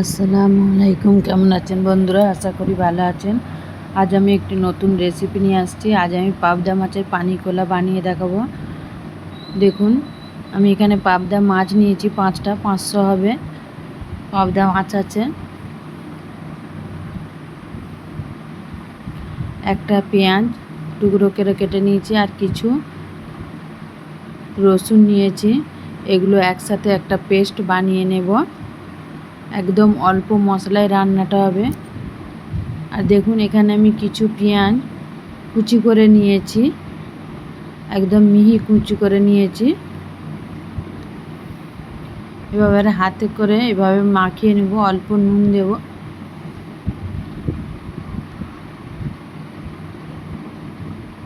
আসসালামু আলাইকুম, কেমন আছেন বন্ধুরা? আশা করি ভালো আছেন। আজ আমি একটি নতুন রেসিপি নিয়ে আসছি। আজ আমি পাবদা মাছের পানি কোলা বানিয়ে দেখাবো। দেখুন, আমি এখানে পাবদা মাছ নিয়েছি পাঁচটা, পাঁচশো হবে। পাবদা মাছ আছে। একটা পেঁয়াজ টুকরো করে কেটে নিয়েছি আর কিছু রসুন নিয়েছি। এগুলো একসাথে একটা পেস্ট বানিয়ে নেব। একদম অল্প মশলায় রান্নাটা হবে। আর দেখুন, এখানে আমি কিছু পেঁয়াজ কুচি করে নিয়েছি। একদম মিহি কুচি করে নিয়েছি। এভাবে হাতে করে এভাবে মাখিয়ে নেব, অল্প নুন দেব।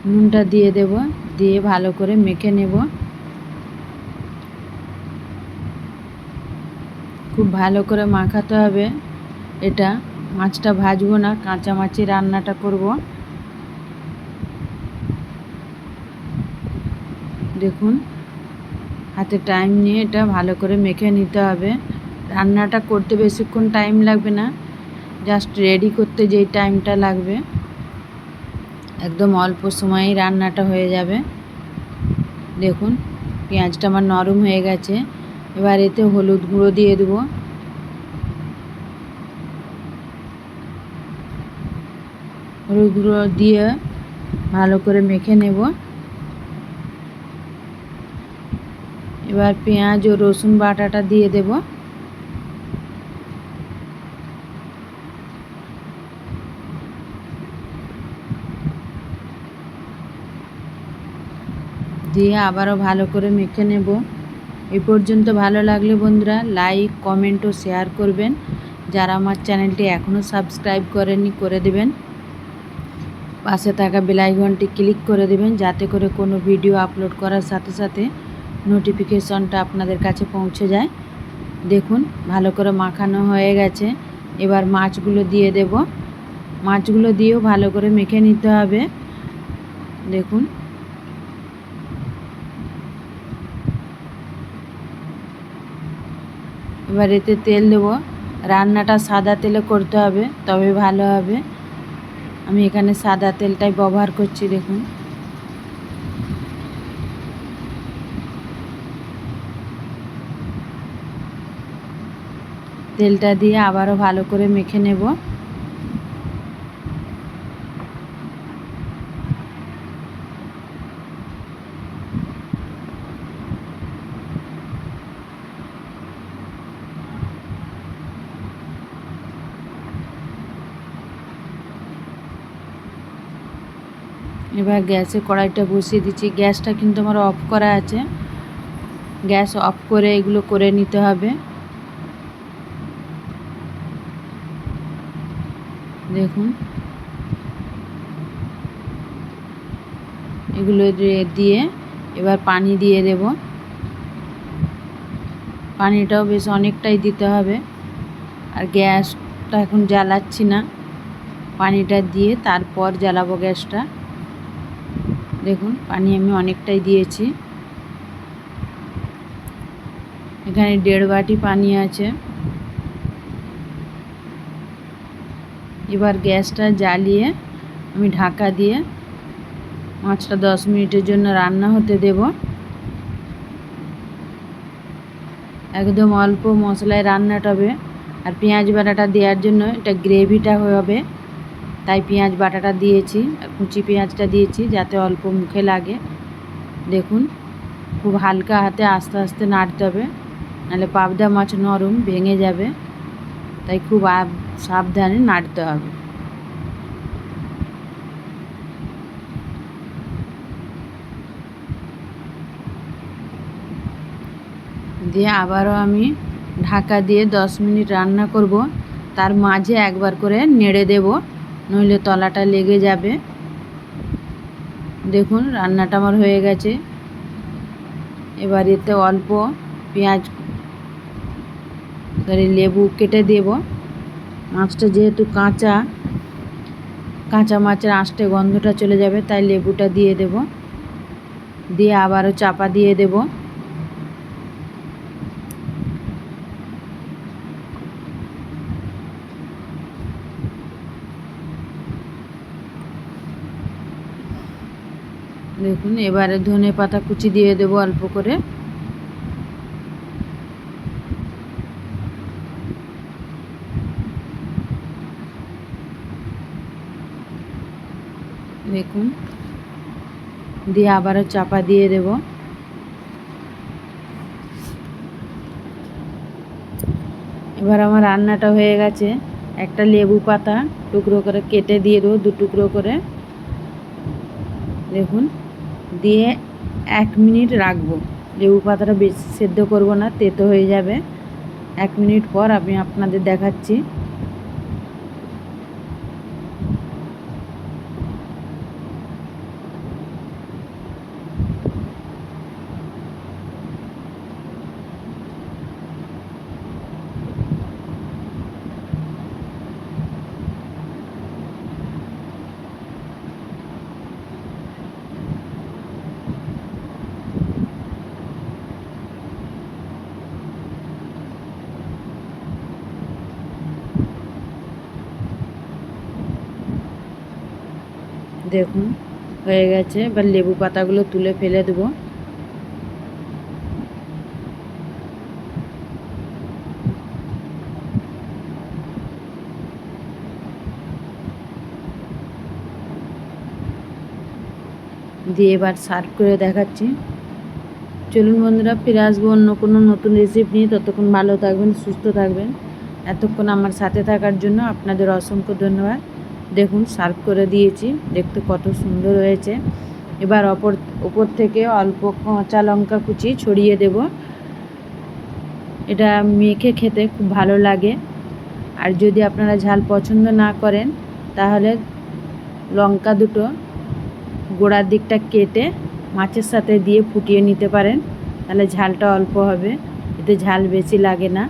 নুনটা দিয়ে দেব, দিয়ে ভালো করে মেখে নেব। খুব ভালো করে মাখাতে হবে। এটা মাছটা ভাজবো না, কাঁচা মাছি রান্নাটা করব। দেখুন, হাতে টাইম নিয়ে এটা ভালো করে মেখে নিতে হবে। রান্নাটা করতে বেশিক্ষণ টাইম লাগবে না জাস্ট রেডি করতে যেই টাইমটা লাগবে। একদম অল্প সময়েই রান্নাটা হয়ে যাবে। দেখুন, পেঁয়াজটা আমার নরম হয়ে গেছে। এবার এতে হলুদ গুঁড়ো দিয়ে দেবো। হলুদ গুঁড়ো দিয়ে ভালো করে মেখে নেব। এবার পেঁয়াজ ও রসুন বাটাটা দিয়ে দেব। দিয়ে আবারও ভালো করে মেখে নেব। এ পর্যন্ত ভালো লাগলে বন্ধুরা লাইক কমেন্ট ও শেয়ার করবেন। যারা আমার চ্যানেলটি এখনও সাবস্ক্রাইব করেনি করে দেবেন। পাশে থাকা বেলাইকনটি ক্লিক করে দেবেন, যাতে করে কোনো ভিডিও আপলোড করার সাথে সাথে নোটিফিকেশনটা আপনাদের কাছে পৌঁছে যায়। দেখুন, ভালো করে মাখানো হয়ে গেছে। এবার মাছগুলো দিয়ে দেব। মাছগুলো দিয়েও ভালো করে মেখে নিতে হবে। দেখুন এবার এতে তেল দেবো। রান্নাটা সাদা তেলে করতে হবে, তবে ভালো হবে। আমি এখানে সাদা তেলটাই ব্যবহার করছি, দেখুন। তেলটা দিয়ে আবারও ভালো করে মেখে নেব। এবার গ্যাসে কড়াইটা বসিয়ে দিচ্ছি। গ্যাসটা কিন্তু আমার অফ করা আছে। গ্যাস অফ করে এগুলো করে নিতে হবে। দেখুন। এগুলো দিয়ে এবার পানি দিয়ে দেব। পানিটাও বেশ অনেকটাই দিতে হবে। আর গ্যাসটা এখন জ্বালাচ্ছি না। পানিটা দিয়ে তারপর জ্বালাবো গ্যাসটা। দেখুন, পানি আমি অনেকটাই দিয়েছি। এখানে দেড় বাটি পানি আছে। এবার গ্যাসটা জ্বালিয়ে আমি ঢাকা দিয়ে মাছটা দশ মিনিটের জন্য রান্না হতে দেব। একদম অল্প মশলায় রান্নাটা হবে। আর পেঁয়াজ বাটাটা দেওয়ার জন্য এটা গ্রেভিটা হবে। তাই পেঁয়াজ বাটাটা দিয়েছি, কুচি পেঁয়াজটা দিয়েছি যাতে অল্প মুখে লাগে। দেখুন, খুব হালকা হাতে আস্তে আস্তে নাড়তে হবে, নাহলে পাবদা মাছ নরম ভেঙে যাবে, তাই খুব সাবধানে নাড়তে হবে। দিয়ে আবারও আমি ঢাকা দিয়ে দশ মিনিট রান্না করব, তার মাঝে একবার করে নেড়ে দেবো। নইলে তলাটা লেগে যাবে। দেখুন, রান্নাটা আমার হয়ে গেছে। এবার এতে অল্প পেঁয়াজ, সরি, লেবু কেটে দেব। মাছটা যেহেতু কাঁচা কাঁচা মাছের আঁশটে গন্ধটা চলে যাবে, তাই লেবুটা দিয়ে দেব। দিয়ে আবারও চাপা দিয়ে দেবো। দেখুন, এবারে ধনে পাতা কুচি দিয়ে দেবো অল্প করে। দেখুন, দিয়ে আবারও চাপা দিয়ে দেব। এবার আমার রান্নাটা হয়ে গেছে। একটা লেবু পাতা টুকরো করে কেটে দিয়ে দেবো, দু টুকরো করে। দেখুন দিয়ে এক মিনিট রাখব। লেবু পাতাটা বেশি সেদ্ধ করব না, তেতো হয়ে যাবে। এক মিনিট পর আমি আপনাদের দেখাচ্ছি। দেখুন, হয়ে গেছে। এবার লেবু পাতাগুলো তুলে ফেলে দেবো। দিয়ে এবার সার্ভ করে দেখাচ্ছি। চলুন বন্ধুরা, ফিরে আসব অন্য কোনো নতুন রেসিপি নিয়ে। ততক্ষণ ভালো থাকবেন, সুস্থ থাকবেন। এতক্ষণ আমার সাথে থাকার জন্য আপনাদের অসংখ্য ধন্যবাদ। দেখুন, সার্ভ করে দিয়েছি। দেখতে কত সুন্দর হয়েছে। এবার অপর, ওপর থেকে অল্প কাঁচা লঙ্কা কুচি ছড়িয়ে দেব। এটা মেখে খেতে খুব ভালো লাগে। আর যদি আপনারা ঝাল পছন্দ না করেন, তাহলে লঙ্কা দুটো গোড়ার দিকটা কেটে মাছের সাথে দিয়ে ফুটিয়ে নিতে পারেন। তাহলে ঝালটা অল্প হবে। এতে ঝাল বেশি লাগে না।